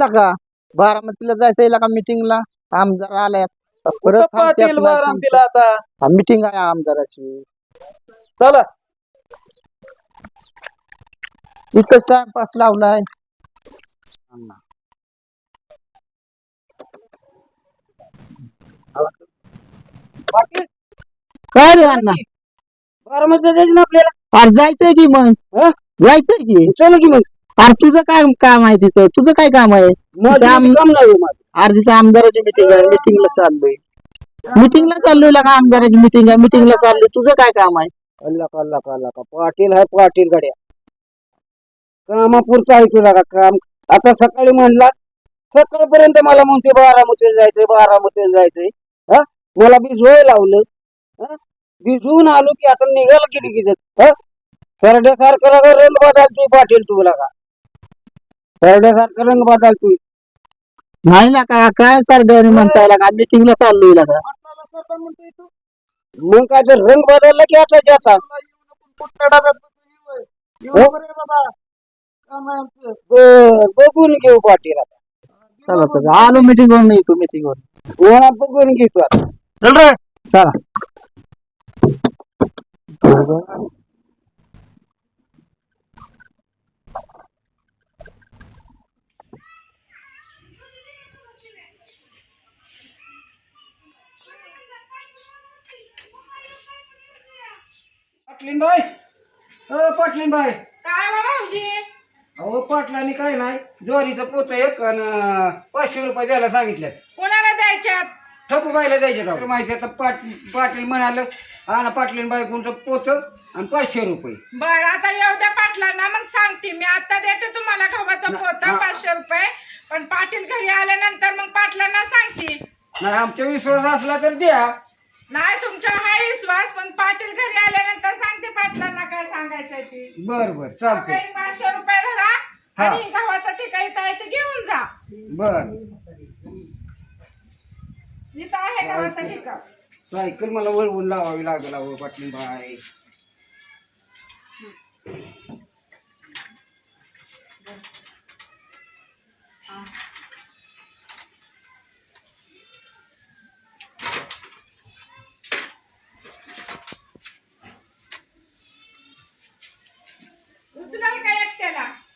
चल की? बारामतीला जायचंय लगा मिटिंगला आमदार आल्यात. कुठं पाटील बारामतीला आता? मिटिंग आहे आमदाराची. चला. इथं टाइमपास लावलाय. पाटील. काय रे अण्णा? बारामतीला जायचं ना आपल्याला? अरे जायचंय की मग? हं? जायचंय की? चल की मग. अरे तुझं काय काम आहे तिथं? तुझं काय काम आहे? आम-. अरे तिथं आमदाराची मिटिंग आहे मिटिंगला चाललोय. मिटिंगला चाललोय लगा आमदाराची मिटिंग आहे मिटिंगला चाललोय. तुझं काय काम आहे? अल्ला का अल्ला का अल्ला का. पाटील आहे पाटील गड्या. कामापुरतं आहे तुला का काम. आता सकाळी म्हणला सकाळपर्यंत मला म्हणते बारामतीला जायचंय बारामतीला जायचंय. हा? मला भिजवाय लावलं. हा? भिजवून आलो की आता निघाल की निघित सरड्यासारखं रंग बदलतोय पाटील तुला का सरड्यासारखं रंग बदलतोय. नाही ना का? काय सरड्याने म्हणताय लागा मिटिंगला चाललोय लगा मग काय तर रंग बदलला की आता जातात हो? बघून घेऊ पाटील आता. चला चला. आलो मिटिंग वर नाही तू मिटिंग वर कोणा बघून घेतो आता. चला रे. चला. पाटलीन बाई. अ पाटलीन बाई. काय हो भाऊजी? अहो पाटलांनी काय नाही ज्वारीचं पोत एक आणि पाचशे रुपये द्यायला सांगितलं कोणाला द्यायच्यात? ठकूबाईला द्यायचे का माहिती आता पाट पाटील म्हणाल हा ना पाटलीन बाई कोणतं पोत आणि पाचशे रुपये. बर आता येऊ द्या पाटलांना मग सांगते मी. आता देते तुम्हाला गव्हाचा पोता हा. पाचशे रुपये. पण पाटील घरी आल्यानंतर मग पाटलांना सांगते. नाही आमच्या विश्वास असला तर द्या. नाही तुमचा हा विश्वास पण पाटील घरी आल्यानंतर सांगते. पाटलांना काय सांगायचंय ते? बर बर चालतंय. काही पाचशे रुपये धरा हा. आणि गव्हाचा ठिका इथं आहे ते घेऊन जा. बर. इथं आहे गव्हाचा ठिका सायकल मला वळवून लावावी लागेल अहो पाटलीन बाई उचलाल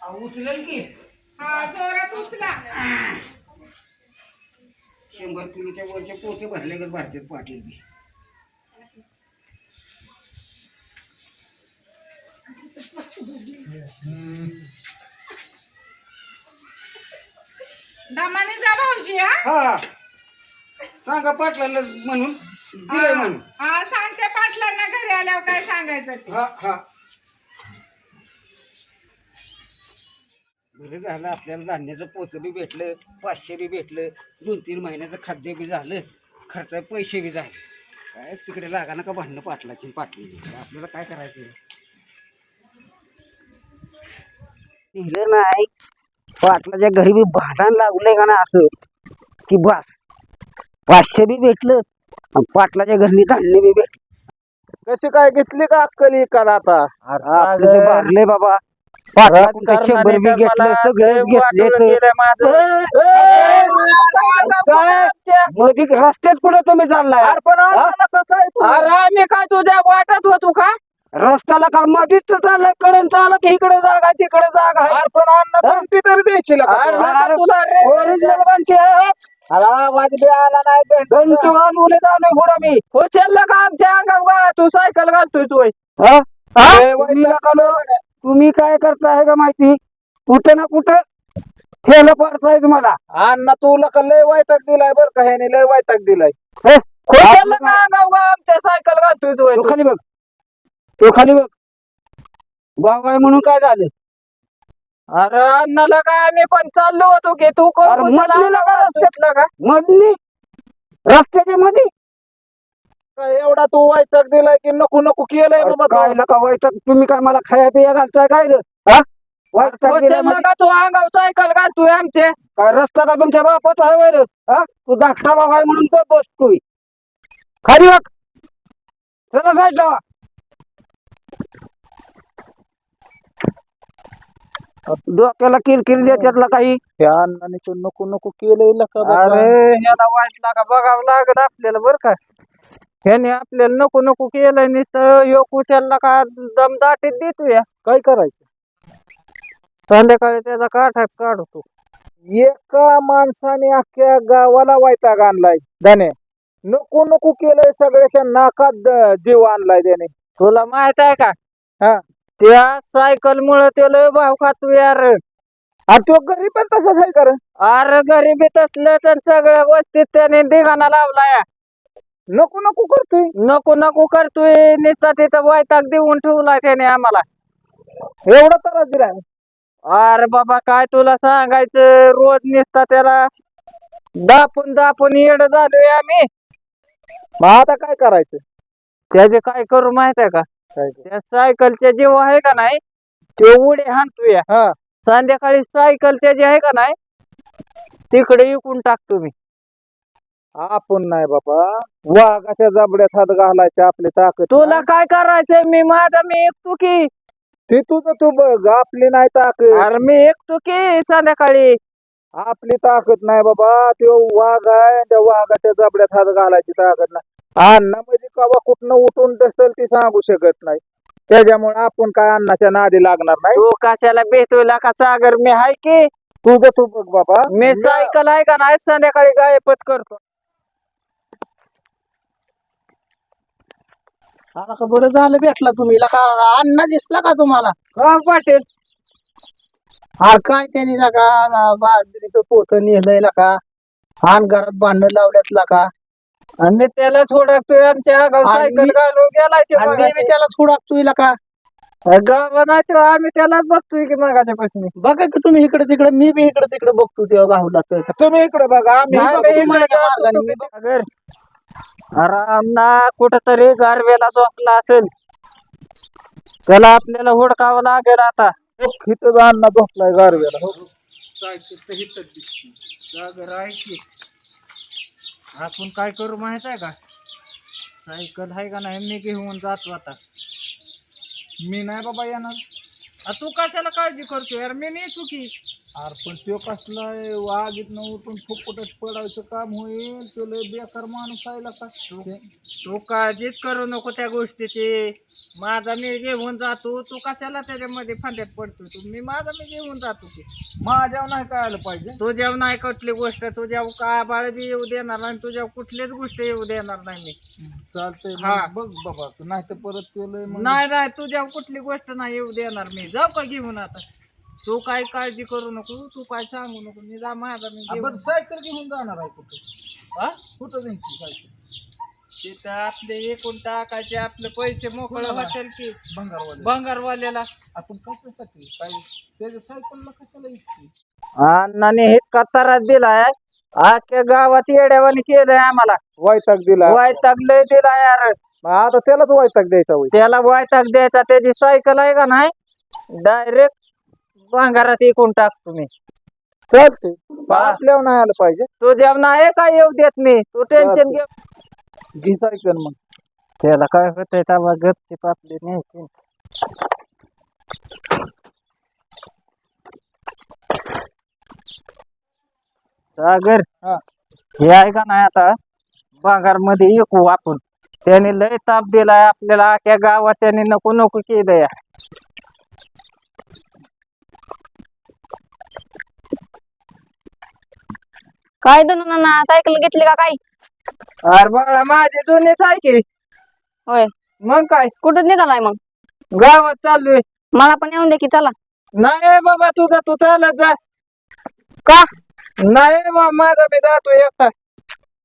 उचलेल की? हा जोरात उचला. शंभर किलोच्या वरचे पोते भरले तर भरतात पाटील बी. दमाने जा भाऊजी हा? हा. सांगा पाटलाला म्हणून. दिलंय म्हणून. हा सांगते पाटलांना घरी आल्यावर काय सांगायचं ते. हा हा. बरं झालं आपल्याला धान्याचं पोतं बी भेटलं पाचशे बी भेटलं दोन तीन महिन्याचं खाद्य बी झालं खर्च पैसे बी झाले. काय तिकडे लागा नका भांडणं पाटलाची पाटली आपल्याला काय करायचं? दिलं नाही. पाटलाच्या घरी बी भांडण लागलंय का ना असं? की बस. पाचशे बी भेटलं आणि पाटलाच्या घरी धान्य बी भेटलं. कशी काय घेतली का अक्कली करा आता? आपलं ते भरले बाबा पाटला शंभर बी घेतलं सगळेच घेतले मध्ये रस्त्यात कुठे तुम्ही चाललाय? हा? अरे आम्ही काय तुझ्या वाटत होतो का? रस्त्याला का मध्येच चाललंयकडून चाललं की इकडे जागा तिकडे जागा? पण हा? तरी द्यायची मी? उचलला का आमच्या अंगावर का तू सायकल घालतोय तू हा? हा? तुम्ही काय करताय का माहिती? कुठं ना कुठं फेल पडताय तुम्हाला. अण्णा तुला का लय वैताग दिलाय बर का ह्याने लय वैताग दिलाय. हे, का आमच्या सायकल घालतोय तू तो खाली बघ. तो खाली बघ. गाव आहे म्हणून काय झालं? अरे अण्णाला का आम्ही पण चाललो होतो की तू कोण अरे मधलीला का घेतला का? मधली? रस्त्याच्या मध्ये काय एवढा तू वैताग दिलाय की नको नको केलंय काय नका वैताग तुम्ही काय मला खाया पिया घालताय काय रे? हा? वैताग दिलाय उचलला म्हणजे का तू अंगावर सायकल घालतोय आमचे. काय रस्ता का तुमच्या बापाचा आहे वर हा? तू धाकटा बाबा आहे म्हणून तो बसतोय. खाली बघ. चला साईडला डोक्याला किरकिर देत्यातला काही. त्या अण्णाने तो नको नको केलंय का अरे ह्याला वाईट लागा बघावं लागत आपल्याला बर का. ह्याने आपल्याला नको नको केलंय नुसतं योग उचलला का दम दाटीत देतो या काय करायचं? संध्याकाळी त्याचा काठा काढतो. एका माणसाने अख्ख्या गावाला वैताग आणलाय त्याने नको नको केलंय सगळ्याच्या नाकात द- जीव आणलाय त्याने. तुला माहीत आहे का? हा. त्या सायकल मुळे ते लय भाव खातो यार. आणि तो घरी पण तसाच आहे कर अरे गरिबीत असलं तर सगळ्या वस्तीत त्याने धिगाणा लावलाय. नको नको करतोय. नको नको करतोय. नुसता तिथं वैताग देऊन ठेवलाय त्याने आम्हाला. एवढा त्रास दिलाय. अरे बाबा काय तुला सांगायचं? रोज निसता त्याला दापून दापून येड झालोय आम्ही. मग आता काय करायचं? त्याचे काय करू माहीत आहे का? काय ते? त्या सायकलच्या जीव आहे का नाही? ते उडे हाणतोय. हा. संध्याकाळी सायकल त्याची आहे का नाही? तिकडे विकून टाकतो मी. आपण नाही बाबा. वाघाच्या जबड्यात हात घालायचे आपली ताकद तुला नाही. काय करायचंय? मी माझा मी एकतो की. ते तुझं तू बघ आपली नाही ताकद. अरे मी एकतो की संध्याकाळी. आपली ताकद नाही बाबा. तो वाघ आहे त्या वाघाच्या जबड्यात हात घालायची ताकद नाही. अण्णा म्हणजे कवा कुठनं उठून डसल ती सांगू शकत नाही. त्याच्यामुळे आपण काय अण्णाच्या नादी लागणार नाही? तू कशाला भेटोय का सागर? मी हाय की. तुझं तू बघ बाबा. मी सायकल आहे का नाही? संध्याकाळी गायबच करतो. आता का बरं झालं भेटला तुम्ही. का अण्णा दिसला का तुम्हाला? हा पाटील. अरे काय त्यांनी ना का बाजरीचं पोत नेलंय का आण घरात भांडण लावल्यात का आणि मी त्यालाच हुडकतोय आमच्या सायकल घालून गेलाय मी त्याला सोडाकतोय का गावा नाही तो आम्ही त्यालाच बघतोय की मगाच्या पासून. बघा की तुम्ही इकडे तिकडे मी बी इकडे तिकडे बघतो तेव्हा गावला तुम्ही इकडे बघा आम्ही नाही, बघतो मी माझ्या इकडे मार्गाने. जातो, तुम्ही सागर आरामना कुठतरी गारवेला झोपला असेल. त्याला आपल्याला हुडकावं लागेल आता. हो, इथं अण्णा झोपलाय गारव्याला. हो. सागर आहे की आपण काय करू माहीत आहे का? सायकल आहे का नाही मी घेऊन जातो आता. मी नाही बाबा येणार. आ, तू कशाला काळजी करतो यार? मी नेतो की अरे पण तो कसला वाघ न उठून फुकटच पडायचं काम होईल. तो लय बेकार माणूस आहे का? तू काळजीच करू नको त्या गोष्टीची. माझा मी घेऊन जातो. तू कशाला त्याच्यामध्ये फांद्यात पडतो तू मी माझा मी घेऊन जातो की. माझ्यावर नाही काय आलं पाहिजे? तुझ्या नाही कुठली गोष्ट. तुझ्या का बाळ बी येऊ देणार नाही तुझ्या कुठलीच गोष्ट येऊ देणार नाही मी. चालतंय. हा. बघ बाबा. तू नाही तर परत नाही नाही. तुझ्या कुठली गोष्ट नाही येऊ देणार मी. जाऊ का घेऊन आता? तू काय काळजी करू नको तू काय सांगू नको. मी जा माझा मी घेऊन बरं सायकल घेऊन जाणार आहे कुठं? हा? कुठं जायची सायकल? तिथं आपले एकूण टाकायचे आपले पैसे मोकळे कुणाला? होतील की भंगारवाले भंगारवाल्याला. आपण कशासाठी? काय त्याच्या सायकलला कशाला इतकी? अण्णाने हे कतारात दिलाय? अख्ख्या गावात येड्यावानी केलंय आम्हाला. वैताग दिला. वैताग लय दिला यार. मग आता त्यालाच वैताग द्यायचा होय. त्याला वैताग द्यायचा त्याची सायकल आहे का नाही? डायरेक्ट भांगारात एकूण टाक तुम्ही. आपल्यावर नाही आलं पाहिजे. तो जेवण आहे का येऊ देत मी तू टेन्शन घे घे सायकल मग. त्याला काय होतंय तेव्हा गपची पापली नाही सागर हा. हे आहे का नाही आता? भांगारमध्ये एकू आपण त्याने लय ताप दिलाय आपल्याला. अख्या गावात त्याने नको नको केलंय. काय दोन ना सायकल घेतली का काय? अरे बाळा माझे जुने सायकल. होय. मग काय? कुठं निघालाय मग? गावात चाललोय. मला पण येऊन दे की चला. नाही बाबा तुझा तू चालत जा. का? नाही बा माझा मी जातो एकटा.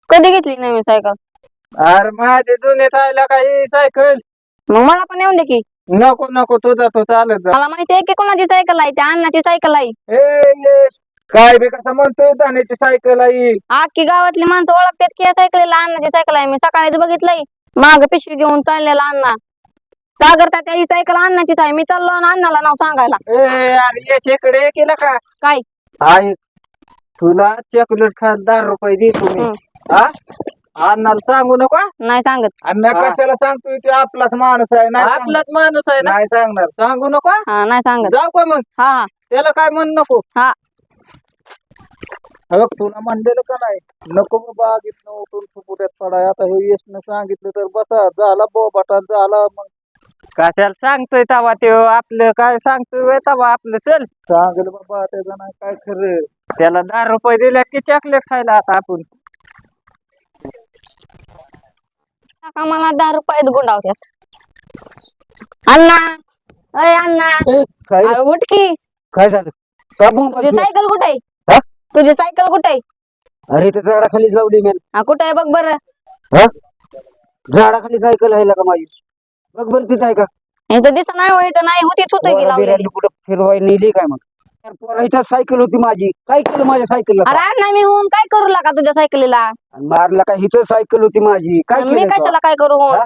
कधी घेतली नवीन सायकल? अरे माझे जुने चालला काही सायकल? मग मला पण येऊन दे की. नको नको तुझा तू चालत जा. मला माहिती आहे की कोणाची सायकल आहे त्या अण्णाची सायकल आहे. ए काय बी कसं म्हणतोय धान्याची सायकल आई अख्खी गावातली माणसं ओळखतात की या सायकलीला अण्णाची सायकल आहे. मी सकाळीच बघितलंय. माग पिशवी घेऊन चाललेला अण्णा. सागर तात्या ही सायकल अण्णाचीच आहे. मी चाललो आणि अण्णाला नाव सांगायला. ए अरे यश इकडे केलं का? काय? आहे तुला चॉकलेट खात दहा रुपये दे तुम्ही. हं. हा? अण्णाला सांगू नका? नाही सांगत. अण्णा हा. कशाला सांगतोय? ते आपलाच माणूस आहे नाही सांगणार. आपलाच माणूस आहे ना? नाही सांगणार. सांगू नका? हा नाही सांगत. जाऊ का मग? हा हा. त्याला काय म्हण नको? हा. अगं तुला म्हणलेलं का नाही? नको बाबा आगीतनं उठून फुफुट्यात पडाय. आता हे यशनं सांगितलं तर बसा. झाला बोबाटा झाला मग. कशाला सांगतोय तवा ते? आपलं काय सांगतोय व्हय तवा? आपलं चल. सांगेल बाबा त्याचं नाही काय खरं? त्याला दहा रुपये दिल्या की चॉकलेट खायला आता आपण. काका मला दहा रुपयात गुंडावतात अण्णा! अय अण्णा! ए, काय? अरे उठ की. काय झालं? का बोंब तुझी? सायकल कुठे? आहे? तुझी सायकल कुठे आहे? अरे त्या झाडाखाली लावली मी हा कुठे आहे? बघ बरं. हा? झाडाखाली सायकल आहे का माझी? बघ बरं तिथं आहे का? इथं दिसत नाही हो इथं नाही होतं की लावलेली कुठं फिरवाय नेली काय मग? तर पोराच्या सायकल होती माझी. काय केलं माझ्या सायकलला अरे अण्णा मी होऊन काय करू लागा तुझ्या सायकलीला? आणि मारला काय? हिथं सायकल होती माझी. काय मी केलं? कशाला काय करू? होऊन हा?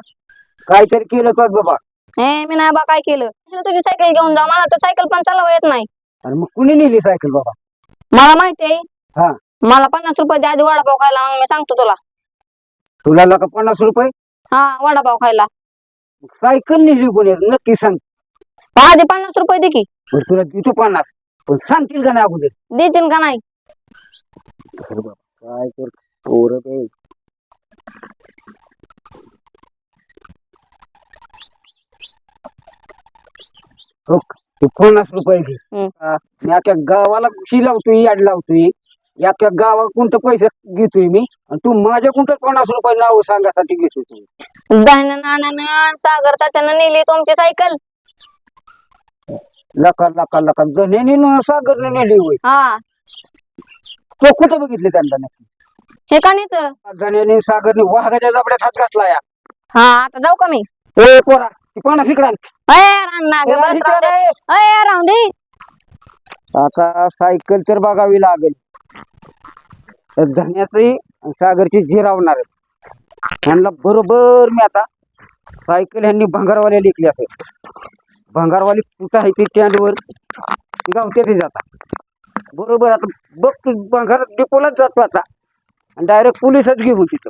काहीतरी केलं तो बाबा. हे मी नाही बा काय केलं? कशाला तुझी सायकल घेऊन जा? मला तर सायकल पण चालवा येत नाही. आणि मग कुणी नेली सायकल बाबा? मला माहिती हा. आहे मला पन्नास रुपये द्या आधी वडापाव खायला मग मी सांगतो तुला. तुला लका पन्नास रुपये? हा वडापाव खायला. सायकल नेली कोणी नक्की सांग. आधी पन्नास रुपये दे की. बरं तुला देतो पन्नास. पण सांगतील का नाही अगोदर? देतील का नाही? अरे काय कर पोरं ते. हो, ते पन्नास रुपये घे हम्म. हा, मी अख्या गावाला शी लावतोय याड लावतोय. अख्या गावात कोणतं पैसे घेतोय मी? आणि तू माझ्या कोणतं पन्नास रुपये नाव सांगासाठी घेतोय तू? सागर तात्यानं नेली तुमची सायकल. लका लका लका गण्याने न सागरने नेली होय. हा. तो कुठं बघितले त्यांना हे का नाही तर गण्याने सागरने वाघाच्या जबड्यात हात घातला या. हा आता जाऊ का मी? ए पोरा ती पन्नास इकडं आण. अय रान्ना ए, ग बस इकडं राहू दे. नाही. अय राहू दे. आता सायकल तर बघावी लागेल. तर धन्याची आणि सागरची झिरावणार ह्यांना बरोबर मी आता सायकल ह्यांनी भंगारवाले लिखली असेल भंगारवाली कुठं आहे ती स्टँडवर? गावते ते जाता. बरोबर आता बघ तू भंगार डिपोलाच जातो आता. आणि डायरेक्ट पोलिसच घेऊन तिथं.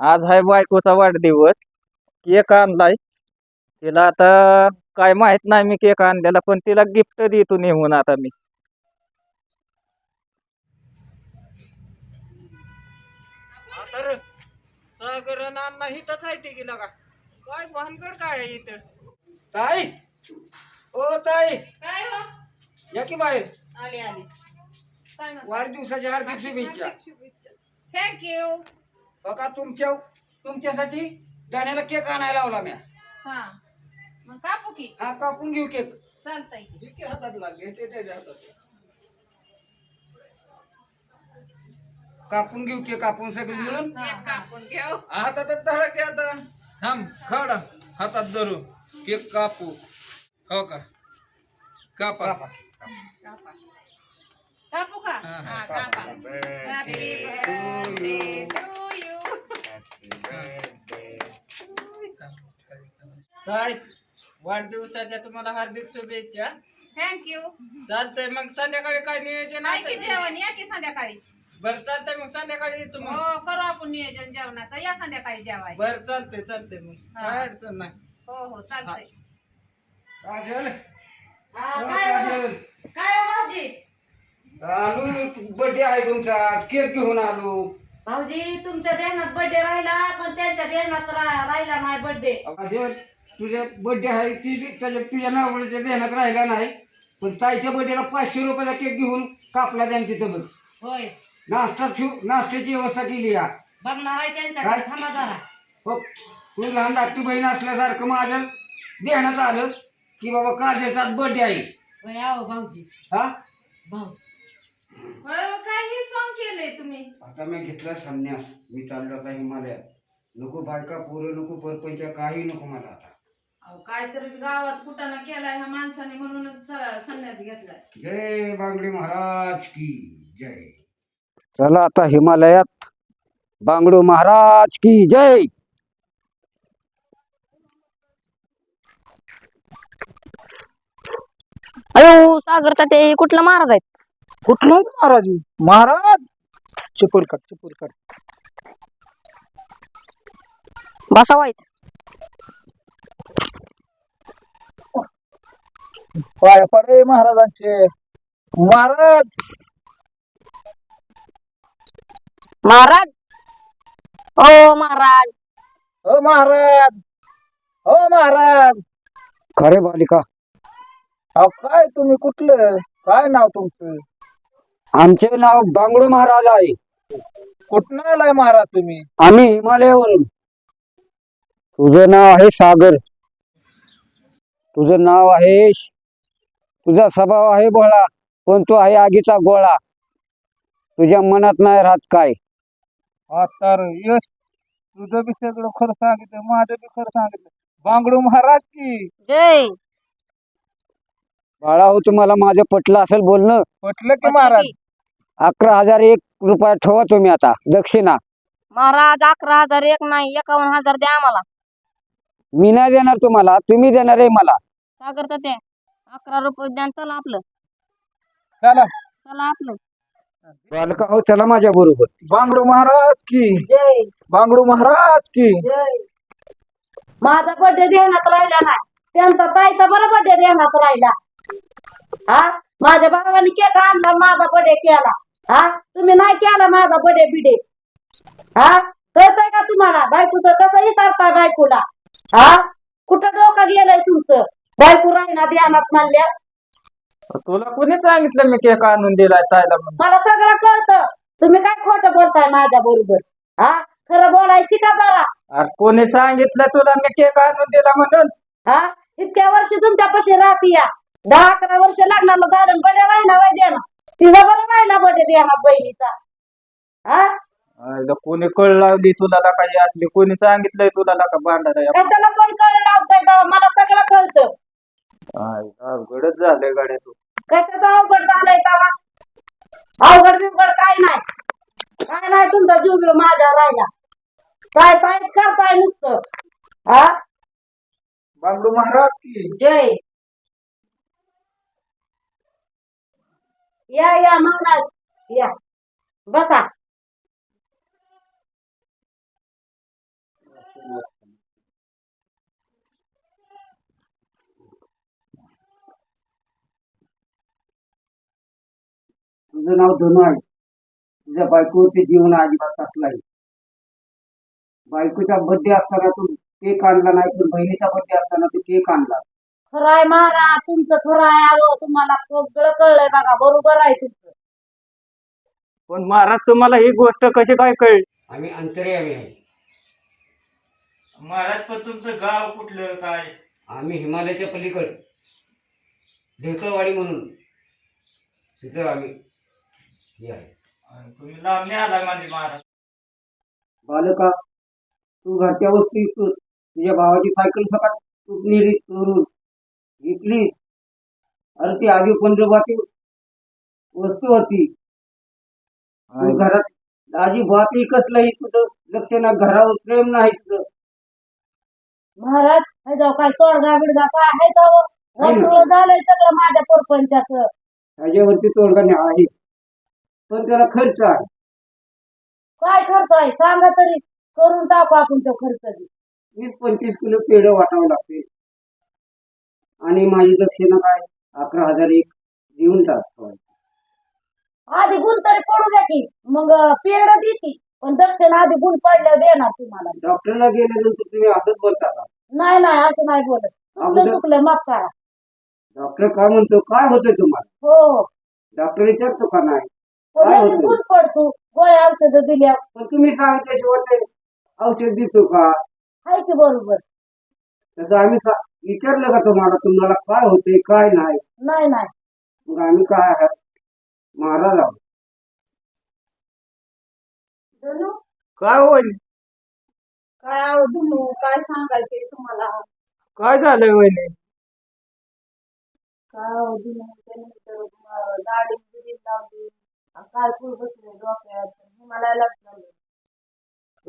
आज आहे बायकोचा वाढदिवस. केक आणलाय. तिला आता काय माहीत नाही मी केक आणलेला पण तिला गिफ्ट देतो नेहून आता मी. सागर अण्णा हिथंच आहे ते गेला का काय भानगड काय आहे इथं? ताई! ओ ताई! काय हो? या की बाहेर? आले आले. काय म्हणता? वाढदिवसाच्या हार्दिक शुभेच्छा. थँक्यू बघा तुमच्या तुमच्यासाठी गाण्याला केक आणायला लावला मी हा. मग कापू की हा कापून घेऊ केक. चालतंय. घे की हातात लागले ते त्याच्या हातात. कापून घेऊ केक कापून सगळे मिळून. कापून घेऊ. हातात धरा की आता. थांब खडा. हातात धरू. केक कापू. हो का? कापा. कापा. कापू. का? हा, हा, हा, कापा. Happy birthday to you. काय? वाढदिवसाच्या तुम्हाला हार्दिक शुभेच्छा. You. चालतंय मग संध्याकाळी काय नियोजन नाही की असेल? जेवण? या की संध्याकाळी? बरं चालतंय मग संध्याकाळी येतो मग. हो करू आपण नियोजन जेवणाचं. या संध्याकाळी जेवाय बरं चालतंय चालतंय मग. हा. काय अडचण नाही. हो हो चालतंय. काजल? हो, काजल. आलो बर्थडे आहे तुमचा. केक घेऊन आलो. भाऊजी तुमच्या ध्यानात बर्थडे राहिला पण त्यांच्या ध्यानात रा- राहिला नाही बर्थडे काजल? तुझ्या बर्थडे आहे ती त्याच्या तुझ्या नावाच्या ध्यानात राहिला नाही. पण ताईच्या बर्थडेला पाचशे रुपयाचा केक घेऊन कापला त्यांनी तिथं बघ. होय. नाश्ता ठेव नाश्त्याची व्यवस्था केली या. बघणार आहे त्यांच्याकडे काय? थांबा जरा. हो तू लहान धाकटी बहीण असल्यासारखं माझ्या ध्यानात आलं की बाबा काजलचा बर्थडे आहे. होय आहो भाऊजी. हा? भाऊ. काय हे सॉंग केलंय तुम्ही? आता मी घेतला संन्यास. मी चाललो आता हिमालयात. नको बायका पोरं नको परपंच काही नको मला आता. अहो काहीतरी गावात कुटाणा केलाय ह्या माणसाने म्हणूनच सर- संन्यास घेतलाय. जय बांगडे महाराज की जय. चला आता हिमालयात. बांगडू महाराज की जय. अयो सागर हे कुठला महाराज आहेत? कुठला महाराज? महाराज? चिपूर काढ चिपूर काढ बसा वाईट पाय पडे महाराजांचे. महाराज! महाराज! ओ महाराज! हो महाराज! हो महाराज! खरे बालिका. अहो काय तुम्ही कुठलं? काय नाव तुमचं? आमचे नाव बांगडू महाराज आहे. कुठनं आलाय महाराज तुम्ही? आम्ही हिमालयावरून. तुझं नाव आहे सागर. तुझं नाव आहे तुझा स्वभाव आहे भोळा पण तो आहे आगीचा गोळा. तुझ्या मनात नाही राहत काय. तर यश तुझं बी सगळं खरं सांगितलं माझं बी खरं सांगितलं. बांगडू महाराज की. जय. बाळा हो तुम्हाला माझं पटलं असेल बोलणं? पटलं की महाराज? अकरा हजार एक रुपया ठेवा तुम्ही आता दक्षिणा. महाराज अकरा हजार एक नाही एकावन्न हजार द्या आम्हाला. मी नाही देणार तुम्हाला तुम्ही देणार आहे मला. सागर का ते? अकरा रुपये द्या चला आपलं. चला. चला आपलं. बालका हो चला माझ्या बरोबर. बांगडू महाराज की. जय. बांगडू महाराज की. जय. माझा बर्थडे ध्यानात राहिला नाही. त्यांचा ताईचा बरं बर्थडे ध्यानात राहिला. हा? माझ्या भावाने केक आणला माझा बर्थडे केला. हा? तुम्ही नाही केला माझा बर्थडे बिडे. हा? कळतंय का तुम्हाला? बायकोचं कसं विचारताय बायकोला? हा? कुठं डोकं गेलंय तुमचं? बायको राहिना ध्यानात म्हणल्या तुला कोणी सांगितलं मी केक आणून दिलाय तायला म्हणून? मला सगळं कळतं. तुम्ही काय खोटं बोलताय माझ्या बरोबर? हा? खरं बोलाय शिका जरा. अरे कोणी सांगितलं तुला मी केक आणून दिला म्हणून? हा? इतक्या वर्ष तुमच्यापाशी राहते या. दहा अकरा वर्ष लग्नाला झालं बडे राहिला वय तिला बरं राहिला बडे द्या बहिणीचा. हा? कोणी कळ लावली तुला का काही असली कोणी सांगितलंय तुला का भांडार कशाला पण कळ लावताय तेव्हा? मला सगळं कळतं. अवघडच झालंय गाड्या तू. कशाचं अवघड झालंय तेव्हा? अवघड बिवघड काय नाही. काय नाही तुमचा जीव बिव माझा राहिला. काय काय करताय नुसतं? हा बांगडू महाराज की? जय. या या महाराज. या. बसा. तुझं नाव धनु आहे तुझ्या बायकोचे जीवन अजिबात असलं आहे बायकोचा बर्थडे असताना तू केक आणला नाही पण बहिणीचा बर्थडे असताना तू केक आणला. खरं आहे महाराज तुमचं खरं आहे अहो तुम्हाला सगळं कळलंय बघा बरोबर आहे तुमचं. पण महाराज तुम्हाला ही गोष्ट कशी काय कळली? आम्ही अंतर्यामी आहे. महाराज पण तुमचं गाव कुठलं काय? आम्ही हिमालयाच्या पलीकड ढेकळवाडी म्हणून तिथं आम्ही हे आहे. आणि तुम्ही आला माझे महाराज. बालका तू घरच्या वस्तू विकतोस तुझ्या भावाची सायकल सकाळ तू नेली चोरून विकली अरे ती आधी पंधराची वस्तू होती. तू घरात दाजी बातही कसलंही तुझं लक्ष ना घरावर प्रेम नाही तुझं महाराज हे जाऊ काय तोडगा बिडगा काय आहे जाऊ. झालंय सगळं माझ्या परपंचाचं. त्याच्यावरती तोडगा नाही आहे. पण त्याला खर्च आहे. काय खर्च आहे? सांगा तरी. करून टाकू आपण तो खर्च बी. वीस पंचवीस किलो पेढं वाटावं लागते. आणि माझी दक्षिणा काय? अकरा हजार एक देऊन टाकतो आधी गुण तरी पडू द्या की मग पेड देते. पण दक्षिण आधी गुण पडलं देणार तुम्हाला. डॉक्टरला गेल्यानंतर तुम्ही असंच बोलता का? नाही नाही असं नाही बोलत. चुकलं अगोदर चुकलं माफ करा. डॉक्टर काय म्हणतो? काय होतंय तुम्हाला? हो. डॉक्टर विचारतो का नाही? पण काय लगेच होतं? गुण पडतो. गोळ्या औषधं दिल्या. पण तुम्ही सांगितल्याशिवाय ते औषध देतो का? आहे की बरोबर. तसं आम्ही सा- विचारलं का तुम्हाला? तुम्हाला काय होतंय काय नाही? नाही नाही. मग आम्ही काय आहात? महाराज आहोत. धनु, काय होईल? काय आहो धनु, काय सांगायचे तुम्हाला? काय झालंय वहिनी? काय आहो धनु, त्यानंतर, अं, दाढी बिडी लावली. काय फुल बसले डोक्यात?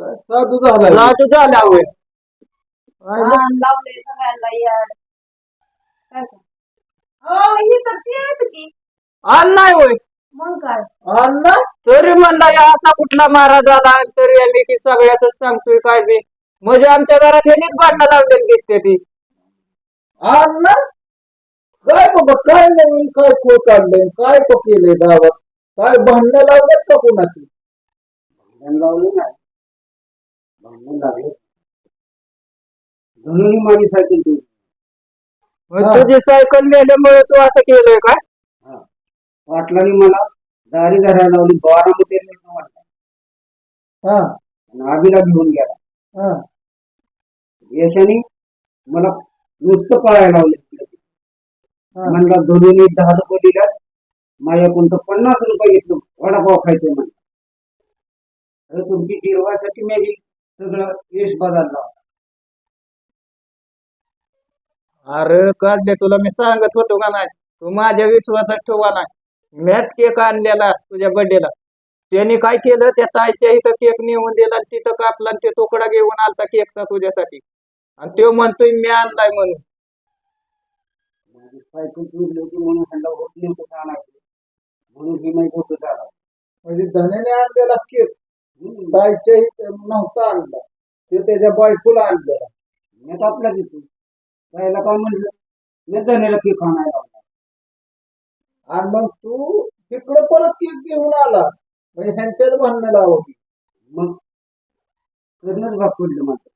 साधू झाला. होय. लावले सगळ्यांना काय काय? हो ही तर की आल नाही होय. मग काय? अण्णा तरी म्हणला या असा कुठला महाराज आला तरी आम्ही की सगळ्याच सांगतोय काय बी. म्हणजे आमच्या घरात ह्यानीच भांडणं लावलेली दिसते ती. अण्णा काय बाबा काय नवीन काय खो काढलंय काय तो केलंय गावात? काय भांडणं लावलेत का कोणाची? भांडण लावलं नाही. भांडण लागले धनुनी माझी सायकल तुझी सायकल नेल्यामुळे तू असं केलंय का? पाटलाने मला. दारी धरायला लावली बारामध्ये वाटला? हा. आणि आबीला घेऊन गेला. हा. यशाने मला नुसतं पळायला लावलं हा. म्हणला धनुनी दहा रुपये दिला माझ्याकडून तर पन्नास रुपये घेतलं. वडापाव खायचं म्हणलं. अरे तुमची जिरवासाठी मी सगळं वेश बदलला. अरे काढले तुला मी सांगत होतो का नाही? तू माझ्या विश्वासात ठेवा नाही मॅच केक आणलेला तुझ्या बर्थडेला त्यांनी काय केलं? त्या ताईच्या इथं केक नेऊन दिला आणि तिथं कापला आणि ते तुकडा घेऊन आलता केकचा तुझ्यासाठी. आणि तो म्हणतोय मी आणलाय म्हणून. माझी सायकल होती म्हणून ह्यांना होत नव्हतं आणायचं म्हणून ही माहिती होतं म्हणजे धन्याने आणलेला केक. बाईच्या हिचा नव्हता आणला. ते त्याच्या बायकोला आणलेला. मी आपल्या तिथून. जायला काय म्हणलं? मी जाण्याला केक आणायला आणि मग तू तिकडे परत केक घेऊन आला. म्हणजे ह्यांच्यात भांडणं लावली. मग करणंच भाग पडलं माझं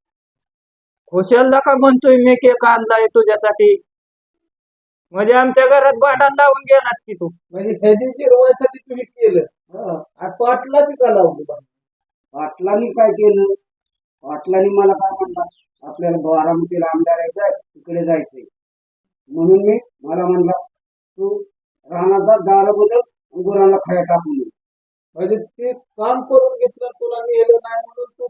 खुशालला का म्हणतोय मी केक आणलाय तुझ्यासाठी. म्हणजे आमच्या घरात भांडण लावून गेलात की तू. म्हणजे ह्याची जिरवायसाठी तुम्ही केलं. हं. आणि पाटलाची का लावली? पाटलांनी काय केलं? पाटलांनी मला काय म्हणला? आपल्याला बारामतीला आमदार यायचंय तिकडे जायचंय. म्हणून मी मला म्हणला तू रानाचा दारा बदल गुरांना खाया टाकून. म्हणजे ते काम करून घेतलं तुला नेलं नाही म्हणून तू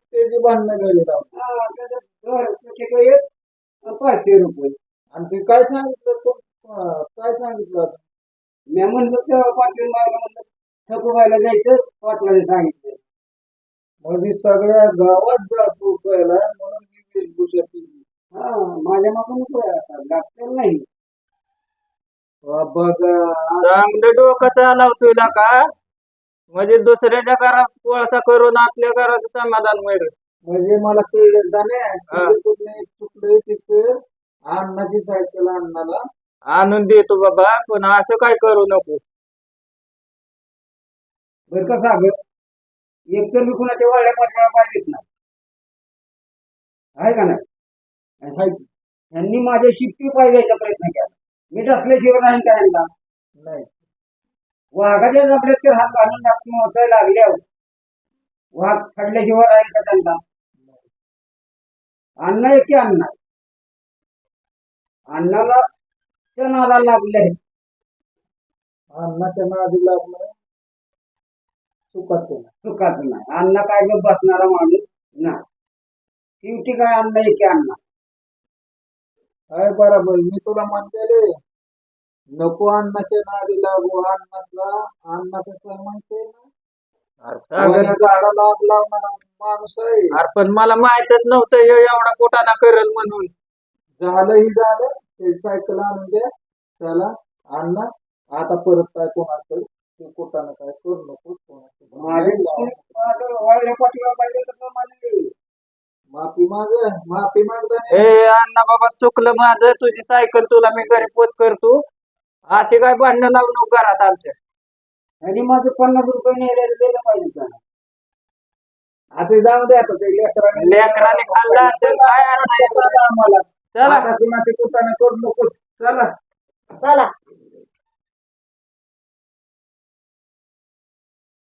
गेली हा, त्याचे काय एक, अं, पाचशे रुपये. आणि ते काय सांगितलं तू? काय सांगितलं? मी म्हणलं तेव्हा पाटील म्हणलं ठकूबाईला जायचं पाटलाने सांगितलं. म्हणजे सगळ्या गावात जातो पहिला म्हणून मी वेशभूषा केली. हा माझ्या मागून लागतं नाही. चांगलं डोकं चालव तुला का? म्हणजे दुसऱ्याच्या घरात कोळसा करून आपल्या घरात समाधान मिळेल म्हणजे मला कळलं जाणे हा. तुम्ही चुकले तिथे. अण्णाची सायकल अण्णाला आणून देतो बाबा पण असं काय करू नको. बरं का सागर एकतर मी कुणाच्या वाड्या पाठवा पाहिजेत ना. आहे का नाही? आणि हाय की. यांनी माझ्या शिफ्टी पाहिजेचा प्रयत्न केला मी डसल्याशिवाय नाही करायला. नाही. वाघाच्या जबड्यात ते हात घालून टाकून मोचायला लागल्यावर. वाघ खडल्याशिवाय राहील का त्यांना? अन्न एके अन्न? अन्नाला नाला लागले अण्णाच्या नादी लागलं चुकात केला चुकाच नाही. अन्न काय गप बसणारा माणूस? नाही. शेवटी काय अन्न एके अन्न? काय बरोबर मी तुला म्हणलेले नको अण्णाच्या नादी लागू अण्णातला अण्णाचं काय म्हणते ना. अरे सागर, कोण्या झाडाला आग लावणारा माणूस आहे. अरे पण मला माहितच नव्हतं ह्यो एवढा कोटाना करेल म्हणून. झालंही झालं ते सायकल आणून द्या त्याला अण्णा आता परत काय कोणाचं ते कुठानं काय करू नको कोणाचं माफी माग माफी माग ए अण्णा बाबा चुकलं माझं तुझी सायकल तुला मी घरी पोच करतो. अशी काय भांडणं लावू नको घरात आमच्या. आणि माझं पन्नास रुपये नेलेलं दिलं पाहिजे त्याला आता जाऊ दे आता ते लेकराने. लेकराने खाल्लं असेल, काय आम्हाला चला. आता कुणाचे कुठाने करू नको. चला. चला.